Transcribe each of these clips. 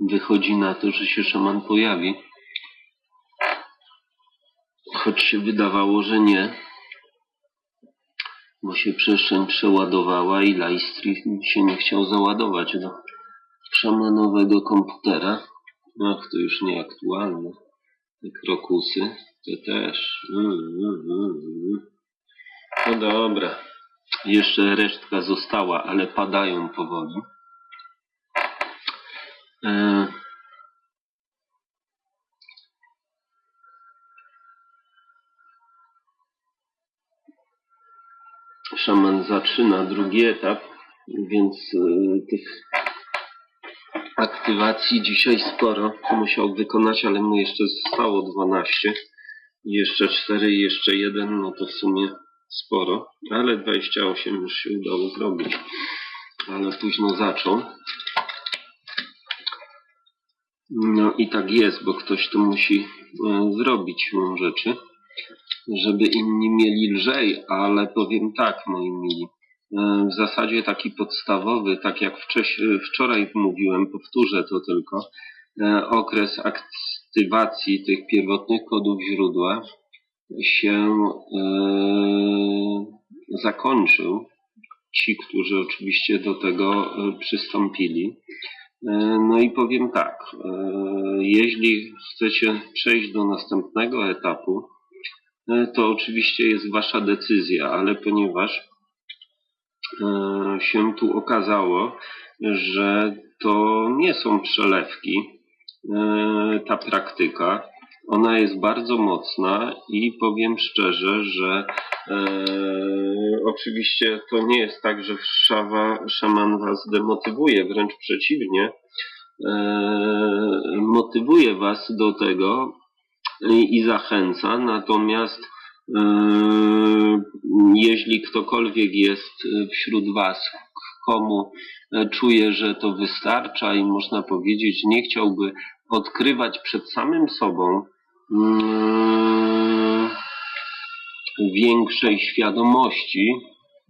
wychodzi na to, że się szaman pojawi. Choć się wydawało, że nie. Bo się przestrzeń przeładowała i Lightstream się nie chciał załadować do szamanowego komputera. Ach, to już nieaktualne. Te krokusy, te też. Mm, mm, mm. No dobra. Jeszcze resztka została, ale padają powoli. E, Szaman zaczyna drugi etap, więc e, tych aktywacji dzisiaj sporo musiał wykonać, ale mu jeszcze zostało 12. I Jeszcze 4 i jeszcze 1, no to w sumie sporo, ale 28 już się udało zrobić. Ale późno zaczął. No i tak jest, bo ktoś tu musi e, zrobić rzeczy, żeby inni mieli lżej, ale powiem tak, moi mili. E, w zasadzie taki podstawowy, tak jak wczoraj mówiłem, powtórzę to tylko, e, okres aktywacji tych pierwotnych kodów źródła się zakończył. Ci, którzy oczywiście do tego przystąpili. E, No i powiem tak, e, jeśli chcecie przejść do następnego etapu, e, to oczywiście jest wasza decyzja, ale ponieważ się tu okazało, że to nie są przelewki, ta praktyka. Ona jest bardzo mocna i powiem szczerze, że e, oczywiście to nie jest tak, że szawa, szaman was demotywuje, wręcz przeciwnie. E, motywuje was do tego i, i zachęca, natomiast e, jeśli ktokolwiek jest wśród was, komu e, czuje, że to wystarcza i można powiedzieć, nie chciałby odkrywać przed samym sobą większej świadomości,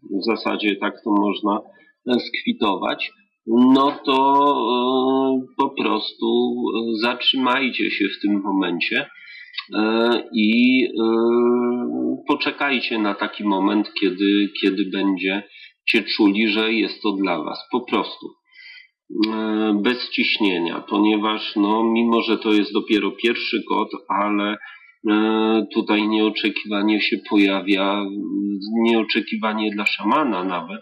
w zasadzie tak to można e, skwitować, no to e, po prostu e, zatrzymajcie się w tym momencie i poczekajcie na taki moment, kiedy, kiedy będziecie czuli, że jest to dla Was. Po prostu. E, Bez ciśnienia, ponieważ no, mimo, że to jest dopiero pierwszy kod, ale e, tutaj nieoczekiwanie się pojawia, nieoczekiwanie dla szamana nawet,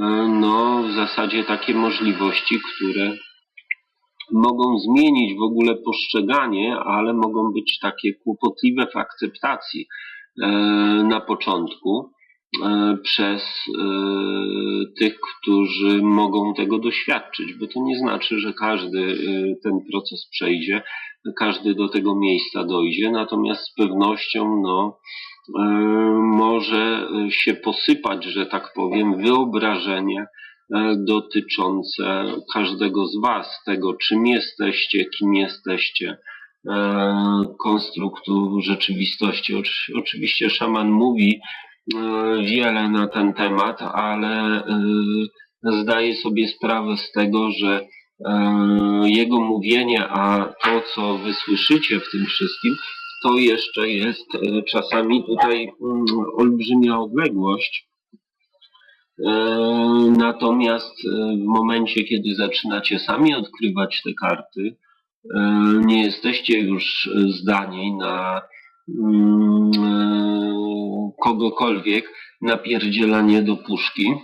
e, no w zasadzie takie możliwości, które mogą zmienić w ogóle postrzeganie, ale mogą być takie kłopotliwe w akceptacji na początku przez e, tych, którzy mogą tego doświadczyć, bo to nie znaczy, że każdy e, ten proces przejdzie, każdy do tego miejsca dojdzie, natomiast z pewnością no, e, może się posypać, że tak powiem, wyobrażenie e, dotyczące każdego z Was, tego czym jesteście, kim jesteście, e, konstruktu rzeczywistości. Oczy- Oczywiście szaman mówi e, wiele na ten temat, ale e, zdaje sobie sprawę z tego, że e, jego mówienie, a to, co wy słyszycie w tym wszystkim, to jeszcze jest czasami tutaj mm, olbrzymia odległość. Natomiast w momencie, kiedy zaczynacie sami odkrywać te karty, nie jesteście już zdani na mm, kogokolwiek napierdzielanie do puszki,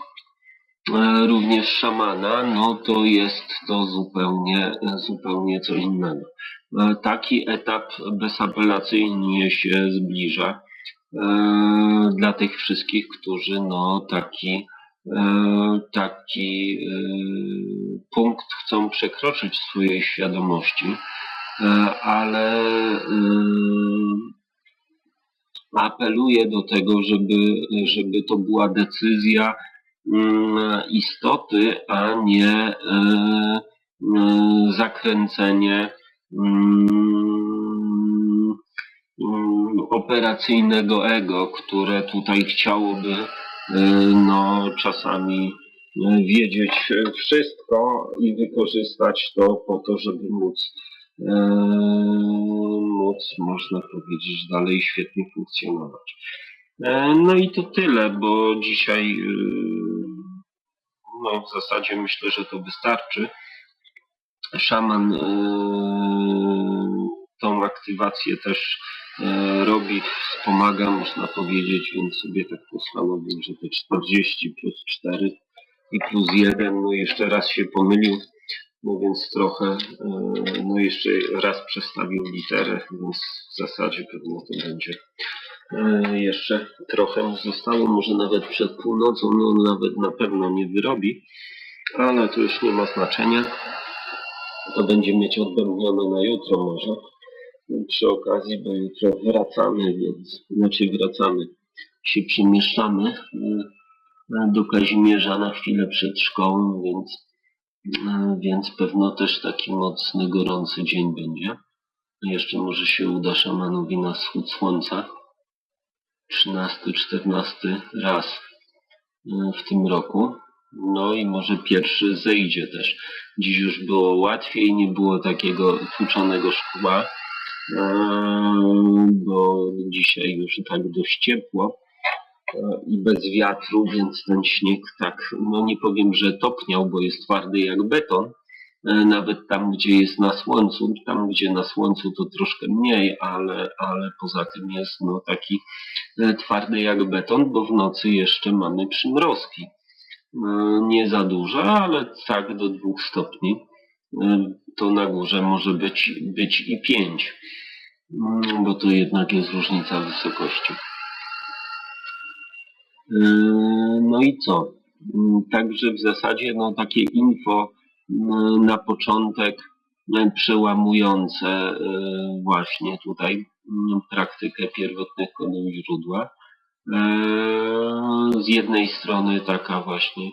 e, również szamana, no to jest to zupełnie, zupełnie co innego. E, Taki etap bezapelacyjnie się zbliża e, dla tych wszystkich, którzy no taki taki punkt chcą przekroczyć swojej świadomości, ale apeluję do tego, żeby, żeby to była decyzja mm, istoty, a nie e, e, zakręcenie mm, mm, operacyjnego ego, które tutaj chciałoby e, no, czasami e, wiedzieć wszystko i wykorzystać to po to, żeby móc, móc można powiedzieć, dalej świetnie funkcjonować. E, No i to tyle, bo dzisiaj e, no w zasadzie myślę, że to wystarczy. Szaman e, tą aktywację też robi, wspomaga, można powiedzieć, więc sobie tak postanowił, że te 40 plus 4 i plus 1, no jeszcze raz się pomylił, więc trochę, e, no jeszcze raz przestawił literę, więc w zasadzie pewno to będzie e, jeszcze trochę mu zostało, może nawet przed północą, no nawet na pewno nie wyrobi, ale to już nie ma znaczenia. To będzie mieć odbębnione na jutro może. Przy okazji, bo jutro wracamy, więc znaczy wracamy, się przemieszczamy e, do Kazimierza na chwilę przed szkołą, więc, więc pewno też taki mocny, gorący dzień będzie. Jeszcze może się uda szamanowi na wschód słońca. 13-14 raz e, w tym roku. No i może pierwszy zejdzie też. Dziś już było łatwiej, nie było takiego tłuczonego szkła, e, bo dzisiaj już tak dość ciepło i bez wiatru, więc ten śnieg tak, no nie powiem, że topniał, bo jest twardy jak beton, e, nawet tam, gdzie jest na słońcu, tam, gdzie na słońcu to troszkę mniej, ale, ale poza tym jest no taki e, twardy jak beton, bo w nocy jeszcze mamy przymrozki. E, Nie za duże, ale tak do dwóch stopni. To na górze może być, być i pięć, Mm, bo to jednak jest różnica wysokości. E, No i co? Mm, Także w zasadzie no, takie info mm, na początek e, przełamujące właśnie tutaj mm, praktykę pierwotnych kodów źródła. E, Z jednej strony taka właśnie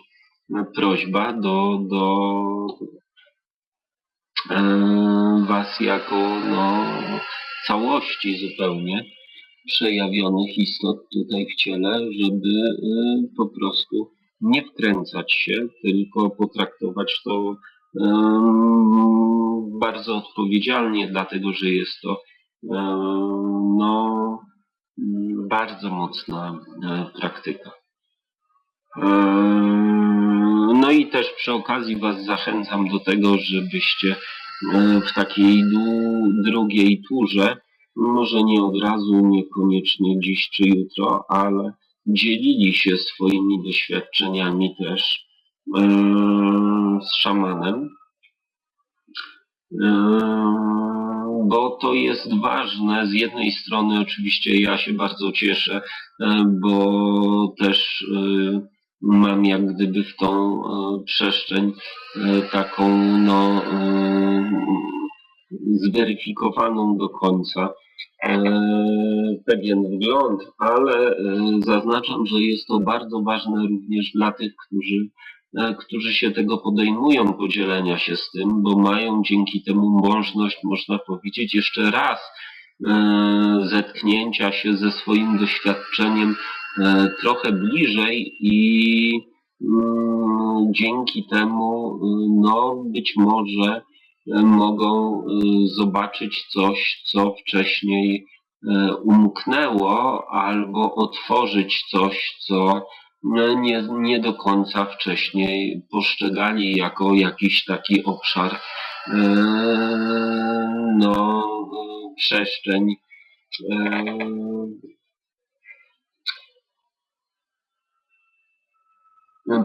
prośba do, do Was jako no, całości zupełnie przejawionych istot tutaj w ciele, żeby e, po prostu nie wkręcać się, tylko potraktować to em, bardzo odpowiedzialnie, dlatego że jest to em, no, bardzo mocna praktyka. No i też przy okazji Was zachęcam do tego, żebyście w takiej drugiej turze, może nie od razu, niekoniecznie dziś czy jutro, ale dzielili się swoimi doświadczeniami też e, z szamanem. E, Bo to jest ważne. Z jednej strony, oczywiście, ja się bardzo cieszę, e, bo też e, mam jak gdyby w tą e, przestrzeń e, taką, no, zweryfikowaną do końca e, pewien wgląd, ale e, zaznaczam, że jest to bardzo ważne również dla tych, którzy, e, którzy się tego podejmują, podzielenia się z tym, bo mają dzięki temu możliwość, można powiedzieć, jeszcze raz zetknięcia się ze swoim doświadczeniem trochę bliżej i mm, dzięki temu, no być może mogą y, zobaczyć coś, co wcześniej e, umknęło, albo otworzyć coś, co no, nie, nie do końca wcześniej postrzegali jako jakiś taki obszar, no, przestrzeń,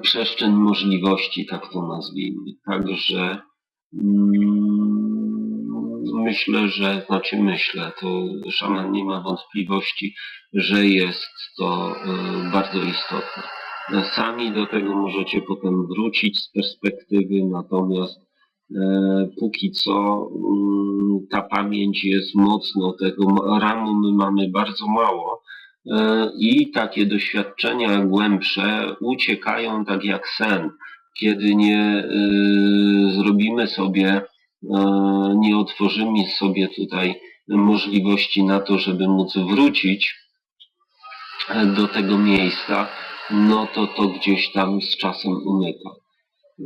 przestrzeń możliwości, tak to nazwijmy. Także myślę, że, znaczy myślę, to szaman nie ma wątpliwości, że jest to e, bardzo istotne. No, Sami do tego możecie potem wrócić z perspektywy, natomiast e, póki co mm, ta pamięć jest mocno tego ramu my mamy bardzo mało e, i takie doświadczenia głębsze uciekają tak jak sen. Kiedy nie e, zrobimy sobie, e, nie otworzymy sobie tutaj możliwości na to, żeby móc wrócić e, do tego miejsca, no to to gdzieś tam z czasem umyka. Yy,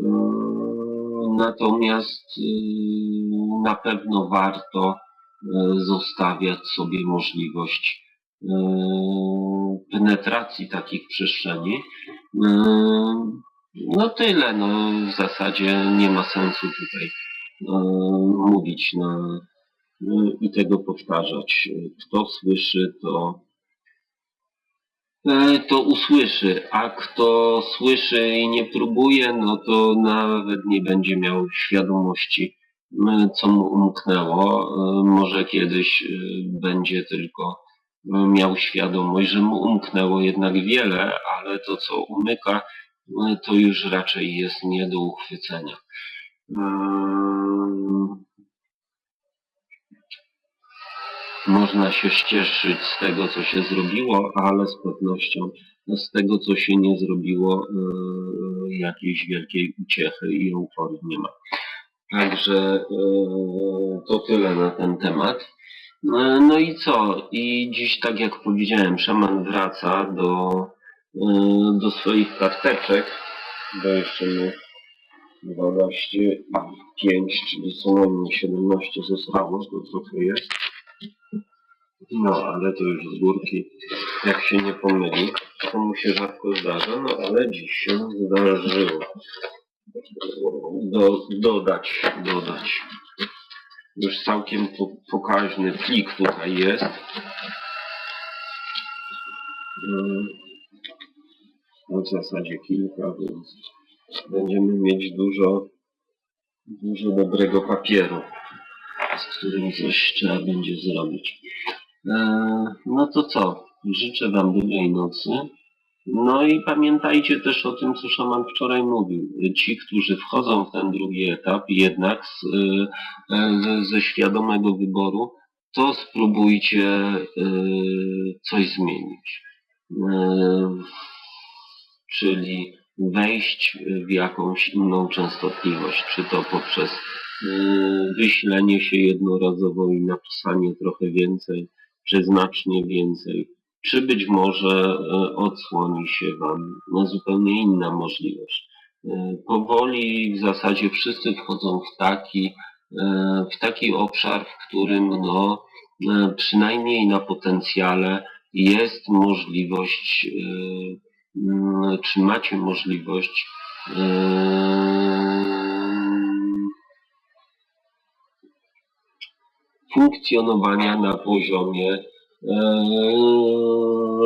Natomiast na pewno warto zostawiać sobie możliwość penetracji takich przestrzeni. No tyle, no w zasadzie nie ma sensu tutaj yy, mówić na, yy, i tego powtarzać. Kto słyszy, to E, to usłyszy, a kto słyszy i nie próbuje, no to nawet nie będzie miał świadomości, co mu umknęło. E, Może kiedyś e, będzie tylko e, miał świadomość, że mu umknęło jednak wiele, ale to, co umyka, e, to już raczej jest nie do uchwycenia. Eee, można się cieszyć z tego, co się zrobiło, ale z pewnością z tego, co się nie zrobiło, yy, jakiejś wielkiej uciechy i euforii nie ma. Także yy, to tyle na ten temat. Yy, No i co? I dziś, tak jak powiedziałem, szaman wraca do, do swoich karteczek, bo jeszcze mu 12 i 5, czyli co najmniej 17 zostało, to trochę jest. No, ale to już z górki. Jak się nie pomyli, to mu się rzadko zdarza, no ale dziś się zdarzyło. Do, dodać, dodać. Już całkiem po, pokaźny plik tutaj jest. Mm. No w zasadzie kilka, więc będziemy mieć dużo, dużo dobrego papieru, z którym coś trzeba będzie zrobić. Eee, No to co? Życzę Wam dobrej nocy. No i pamiętajcie też o tym, co szaman wczoraj mówił. Ci, którzy wchodzą w ten drugi etap, jednak z, e, e, ze świadomego wyboru, to spróbujcie e, coś zmienić. E, Czyli wejść w jakąś inną częstotliwość, czy to poprzez e, wyślenie się jednorazowo i napisanie trochę więcej, czy znacznie więcej, czy być może e, odsłoni się Wam no, zupełnie inna możliwość. E, Powoli w zasadzie wszyscy wchodzą w taki, w taki obszar, w którym no, przynajmniej na potencjale jest możliwość, czy macie możliwość funkcjonowania na poziomie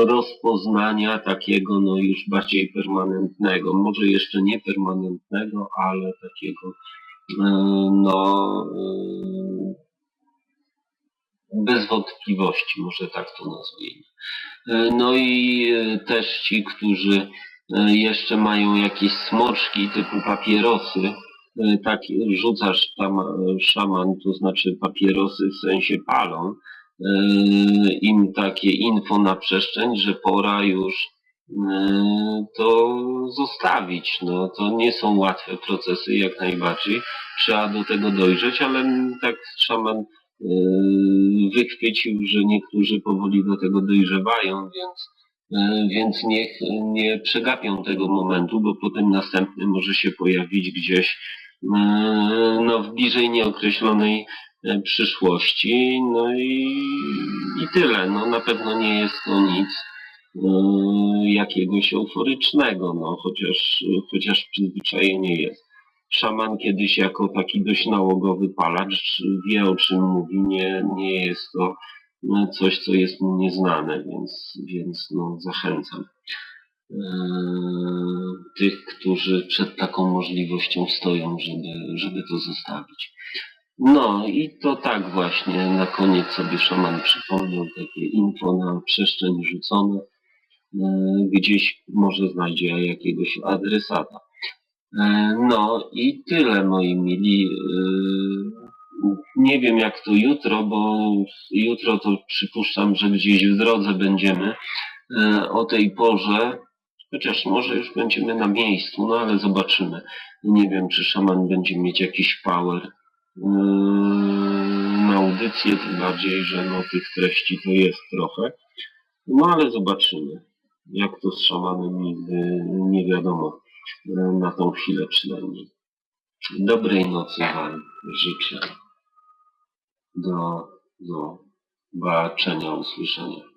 rozpoznania takiego no już bardziej permanentnego, może jeszcze nie permanentnego, ale takiego no bez wątpliwości, może tak to nazwijmy. E, No i e, też ci, którzy e, jeszcze mają jakieś smoczki typu papierosy, tak rzucasz tam szaman, to znaczy papierosy w sensie palą, im takie info na przestrzeń, że pora już to zostawić. No, to nie są łatwe procesy, jak najbardziej. Trzeba do tego dojrzeć, ale tak szaman wychwycił, że niektórzy powoli do tego dojrzewają, więc, e, więc niech nie przegapią tego momentu, bo potem następny może się pojawić gdzieś e, no, w bliżej nieokreślonej przyszłości. No i, i tyle. No, na pewno nie jest to nic jakiegoś euforycznego, no, chociaż, chociaż przyzwyczajenie jest. Szaman kiedyś jako taki dość nałogowy palacz wie o czym mówi, nie, nie jest to no, coś, co jest mu nieznane, więc, więc no, zachęcam e, tych, którzy przed taką możliwością stoją, żeby, żeby to zostawić. No i to tak właśnie na koniec sobie szaman przypomniał takie info na przestrzeń rzucone. E, Gdzieś może znajdzie jakiegoś adresata. E, No i tyle moi mili. E, Nie wiem jak to jutro, bo jutro to przypuszczam, że gdzieś w drodze będziemy e, o tej porze. Chociaż może już będziemy na miejscu, no ale zobaczymy. Nie wiem, czy szaman będzie mieć jakiś power na audycję, tym bardziej, że no tych treści to jest trochę. No ale zobaczymy. Jak to z szamanem nie wiadomo, na tą chwilę przynajmniej. Dobrej nocy Wam życzę. Do, do zobaczenia, usłyszenia.